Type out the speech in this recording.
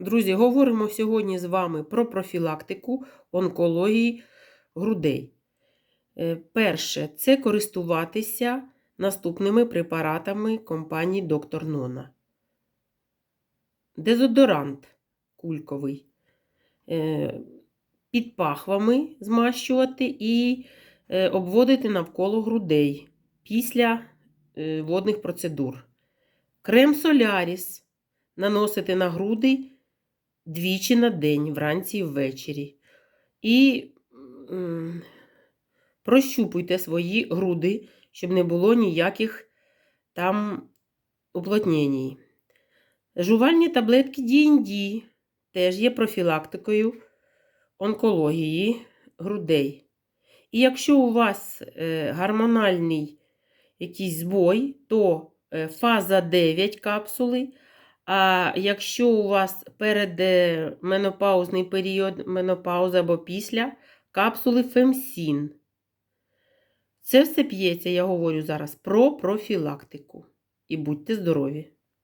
Друзі, говоримо сьогодні з вами про профілактику онкології грудей. Е, Перше це користуватися наступними препаратами компанії Доктор Нона. Дезодорант кульковий. Е, Під пахвами змащувати і е, обводити навколо грудей після водних процедур. Крем Соляріс наносити на груди двічі на день, вранці і ввечері. І прощупуйте свої груди, щоб не було ніяких там уплотнень. Жувальні таблетки D&D теж є профілактикою онкології грудей. І якщо у вас е, гормональний якийсь збой, то е, фаза 9 капсули. А якщо у вас перед е, менопаузний період, менопауза або після, капсули Фемсін. Це все п'ється, я говорю зараз про профілактику. І будьте здорові!